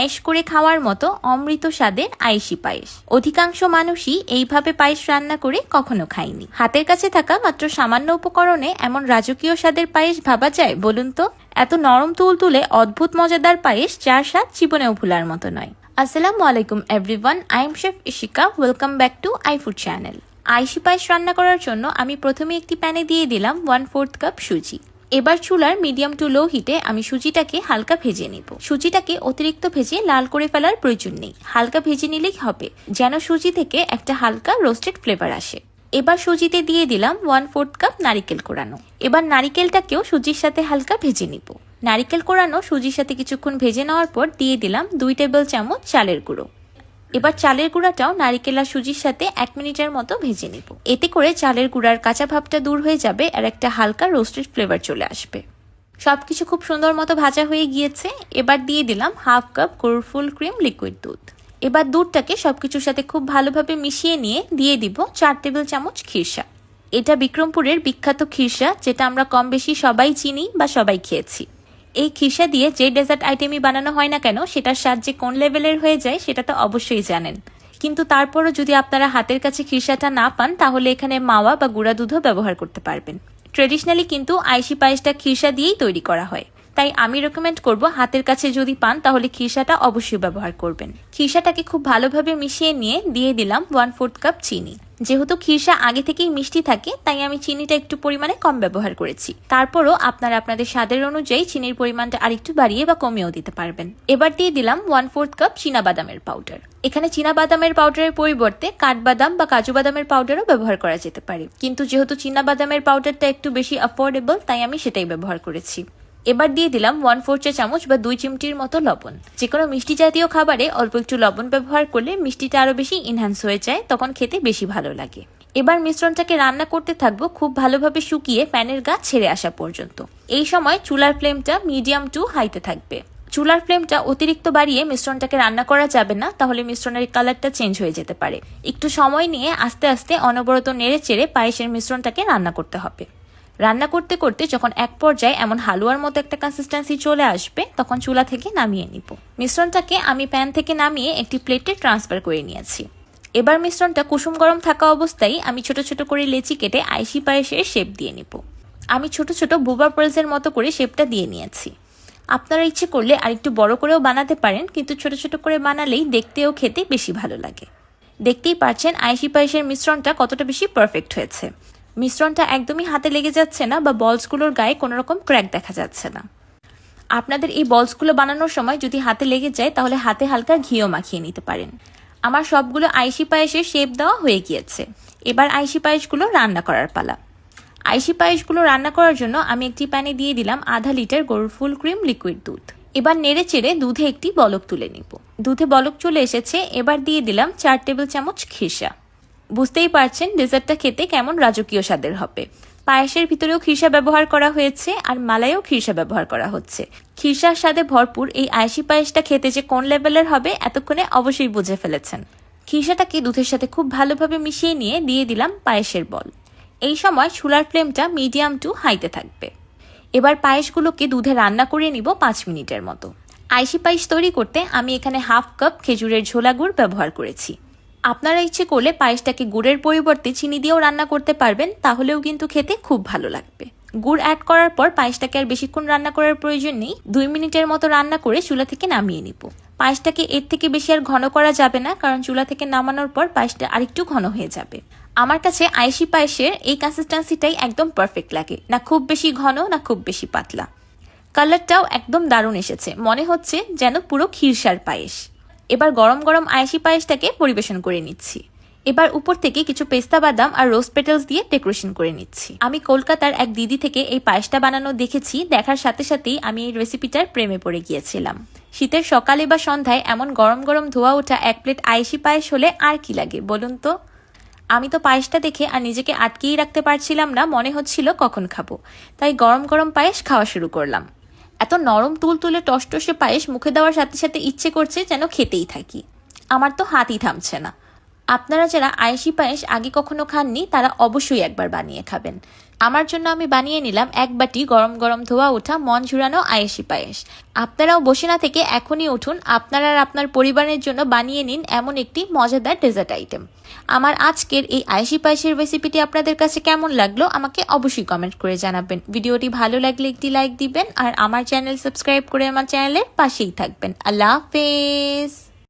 পায়েস করে খাওয়ার মতো অমৃত স্বাদের আয়েশি পায়েস। অধিকাংশ মানুষই এইভাবে পায়েস রান্না করে কখনো খায়নি। হাতের কাছে থাকা মাত্র সামান্য উপকরণে এমন রাজকীয় স্বাদের পায়েস ভাবা যায় বলুন তো? এত নরম তুলতুলে অদ্ভুত মজাদার পায়েস যার স্বাদ জীবনেও ভুলার মতো নয়। আসসালামু আলাইকুম everyone, I am chef Ishika, welcome back to I food channel. আইসি পায়েস রান্না করার জন্য আমি প্রথমে একটি প্যানে দিয়ে দিলাম ওয়ান ফোর্থ কাপ সুজি। এবার চুলার মিডিয়াম টু লো হিটে আমি সুজিটাকে হালকা ভেজে নিব। সুজিটাকে অতিরিক্ত ভেজে লাল করে ফেলার প্রয়োজন নেই। হালকা ভেজে নিলেই হবে, যেন সুজি থেকে একটা হালকা রোস্টেড ফ্লেভার আসে। এবার সুজিতে দিয়ে দিলাম ওয়ান ফোর্থ কাপ নারিকেল কোরানো। এবার নারিকেলটাকেও সুজির সাথে হালকা ভেজে নিব। নারিকেল কোরানো সুজির সাথে কিছুক্ষণ ভেজে নেওয়ার পর দিয়ে দিলাম দুই টেবিল চামচ চালের গুঁড়ো। এবার চালের গুঁড়াটাও নারিকেল আর সুজির সাথে এক মিনিটের মতো ভেজে নিব। এতে করে চালের গুঁড়ার কাঁচা ভাবটা দূর হয়ে যাবে আর একটা হালকা রোস্টেড ফ্লেভার চলে আসবে। সবকিছু খুব সুন্দর মতো ভাজা হয়ে গিয়েছে। এবার দিয়ে দিলাম হাফ কাপ গরুর ক্রিম লিকুইড দুধ। এবার দুধটাকে সবকিছুর সাথে খুব ভালোভাবে মিশিয়ে নিয়ে দিয়ে দিব চার টেবিল চামচ খিরসা এটা বিক্রমপুরের বিখ্যাত খিরসা যেটা আমরা কম বেশি সবাই চিনি বা সবাই খেয়েছি। এই খিসা দিয়ে যে ডেজার্ট আইটেমই বানানো হয় না কেন, সেটার স্বাদ যে কোন লেভেলের হয়ে যায় সেটা তো অবশ্যই জানেন। কিন্তু তারপরও যদি আপনারা হাতের কাছে খিসাটা না পান, তাহলে এখানে মাওয়া বা গুঁড়া দুধও ব্যবহার করতে পারবেন। ট্রেডিশনালি কিন্তু আইসি পায়েসটা খিসা দিয়েই তৈরি করা হয়। তাই আমি রেকমেন্ড করব হাতের কাছে যদি পান তাহলে খিসাটা অবশ্যই ব্যবহার করবেন। খিসাটাকে খুব ভালোভাবে মিশিয়ে নিয়ে দিয়ে দিলাম ওয়ান ফোর্থ কাপ চিনি। যেহেতু খিরসা আগে থেকেই মিষ্টি থাকে, তাই আমি চিনিটা একটু পরিমাণে কম ব্যবহার করেছি। তারপরও আপনারা আপনাদের স্বাদের অনুযায়ী চিনির পরিমাণটা আরেকটু বাড়িয়ে বা কমিয়েও দিতে পারবেন। এবার দিয়ে দিলাম ওয়ান ফোর্থ কাপ বাদামের পাউডার এখানে বাদামের পাউডারের পরিবর্তে কাঠবাদাম বা কাজু বাদামের পাউডারও ব্যবহার করা যেতে পারে। কিন্তু যেহেতু বাদামের পাউডারটা একটু বেশি অ্যাফোর্ডেবল তাই আমি সেটাই ব্যবহার করেছি। এবার দিয়ে দিলাম ওয়ান ফোর চা চামচ বা দুই চিমটির মতো লবণ। যে কোনো মিষ্টি জাতীয় খাবারে অল্প একটু লবণ ব্যবহার করলে মিষ্টিটা আরও বেশি ইনহ্যান্স হয়ে যায়, তখন খেতে বেশি ভালো লাগে। এবার মিশ্রণটাকে রান্না করতে থাকব খুব ভালোভাবে শুকিয়ে প্যানের গা ছেড়ে আসা পর্যন্ত। এই সময় চুলার ফ্লেমটা মিডিয়াম টু হাইতে থাকবে। চুলার ফ্লেমটা অতিরিক্ত বাড়িয়ে মিশ্রণটাকে রান্না করা যাবে না, তাহলে মিশ্রণের কালারটা চেঞ্জ হয়ে যেতে পারে। একটু সময় নিয়ে আস্তে আস্তে অনবরত নেড়ে চেড়ে পায়েসের মিশ্রণটাকে রান্না করতে হবে। রান্না করতে করতে যখন এক পর্যায়ে এমন হালুয়ার মতো একটা কনসিস্টেন্সি চলে আসবে, তখন চুলা থেকে নামিয়ে নিব। মিশ্রণটাকে আমি প্যান থেকে নামিয়ে একটি প্লেটে ট্রান্সফার করে নিয়েছি। এবার মিশ্রণটা কুসুম গরম থাকা অবস্থায় আমি ছোট ছোট করে লেচি কেটে আইসি পায়েসের শেপ দিয়ে নিব। আমি ছোট ছোট বুবা পার্লসের মতো করে শেপটা দিয়ে নিয়েছি। আপনারা ইচ্ছে করলে আরেকটু বড় করেও বানাতে পারেন, কিন্তু ছোট ছোট করে বানালেই দেখতেও খেতে বেশি ভালো লাগে। দেখতেই পারছেন আইসি পায়েসের মিশ্রণটা কতটা বেশি পারফেক্ট হয়েছে। মিশ্রণটা একদমই হাতে লেগে যাচ্ছে না বা বলসগুলোর গায়ে কোনো রকম ক্র্যাক দেখা যাচ্ছে না। আপনাদের এই বলসগুলো বানানোর সময় যদি হাতে লেগে যায়, তাহলে হাতে হালকা ঘিও মাখিয়ে নিতে পারেন। আমার সবগুলো আইসি পায়েসের শেপ দেওয়া হয়ে গিয়েছে। এবার আইসি পায়েসগুলো রান্না করার পালা। আইসি পায়েসগুলো রান্না করার জন্য আমি একটি প্যানে দিয়ে দিলাম আধা লিটার গরুর ফুল ক্রিম লিকুইড দুধ। এবার নেড়ে চেড়ে দুধে একটি বলক তুলে নিব। দুধে বলক চলে এসেছে, এবার দিয়ে দিলাম চার টেবিল চামচ খিসা। বুঝতেই পারছেন ডেজার্টটা খেতে কেমন রাজকীয় স্বাদের হবে। পায়েসের ভিতরেও খিরসা ব্যবহার করা হয়েছে আর মালাইও খিরসা ব্যবহার করা হচ্ছে। খিরসার স্বাদে ভরপুর এই আয়েসি পায়েসটা খেতে যে কোন লেভেলের হবে এতক্ষণে অবশ্যই বুঝে ফেলেছেন। খিরসাটাকে দুধের সাথে খুব ভালোভাবে মিশিয়ে নিয়ে দিয়ে দিলাম পায়েসের বল। এই সময় চুলার ফ্লেমটা মিডিয়াম টু হাইতে থাকবে। এবার পায়েসগুলোকে দুধে রান্না করে নিব পাঁচ মিনিটের মতো। আইসি পায়েস তৈরি করতে আমি এখানে হাফ কাপ খেজুরের ঝোলা গুড় ব্যবহার করেছি। আপনারা ইচ্ছে করলে পায়েসটাকে গুড়ের পরিবর্তে চিনি দিয়েও রান্না করতে পারবেন, তাহলেও কিন্তু খেতে খুব ভালো লাগবে। গুড় অ্যাড করার পর পায়েসটাকে আর বেশিক্ষণ রান্না করার প্রয়োজন নেই। দুই মিনিটের মতো রান্না করে চুলা থেকে নামিয়ে নিব। পায়েসটাকে এর থেকে বেশি আর ঘন করা যাবে না, কারণ চুলা থেকে নামানোর পর পায়েসটা আরেকটু ঘন হয়ে যাবে। আমার কাছে আয়েসি পায়েসের এই কনসিস্টেন্সিটাই একদম পারফেক্ট লাগে। না খুব বেশি ঘন, না খুব বেশি পাতলা। কালারটাও একদম দারুণ এসেছে। মনে হচ্ছে যেন পুরো ক্ষীরসার পায়েস। এবার গরম গরম আয়েসি পায়েসটাকে পরিবেশন করে নিচ্ছি। এবার উপর থেকে কিছু পেস্তা বাদাম আর রোজ পেটেলস দিয়ে ডেকোরেশন করে নিচ্ছি। আমি কলকাতার এক দিদি থেকে এই পায়েসটা বানানো দেখেছি, দেখার সাথে সাথেই আমি এই রেসিপিটার প্রেমে পড়ে গিয়েছিলাম। শীতের সকালে বা সন্ধ্যায় এমন গরম গরম ধোয়া ওঠা এক প্লেট আয়েসি পায়েস হলে আর কি লাগে, বলুন তো? আমি তো পায়েসটা দেখে আর নিজেকে আটকেই রাখতে পারছিলাম না, মনে হচ্ছিল কখন খাব। তাই গরম গরম পায়েস খাওয়া শুরু করলাম। এত নরম তুল তুলে টসটসে পায়েস মুখে দেওয়ার সাথে সাথে ইচ্ছে করছে যেন খেতেই থাকি। আমার তো হাতই থামছে না। আপনারা যারা আয়েসি পায়েস আগে কখনো খাননি, তারা অবশ্যই একবার বানিয়ে খাবেন। আমার জন্য আমি বানিয়ে নিলাম এক বাটি গরম গরম ধোয়া ওঠা মন ঝুরানো আয়েসি পায়েস। আপনারাও বসে না থেকে এখনই উঠুন, আপনারা আর আপনার পরিবারের জন্য বানিয়ে নিন এমন একটি মজাদার ডেজার্ট আইটেম আমার আজকের এই আয়েসি পায়েসের রেসিপিটি আপনাদের কাছে কেমন লাগল আমাকে অবশ্যই কমেন্ট করে জানাবেন। ভিডিওটি ভালো লাগলে একটি লাইক দিবেন আর আমার চ্যানেল সাবস্ক্রাইব করে আমার চ্যানেলের পাশেই থাকবেন। আল্লাহ হাফেজ!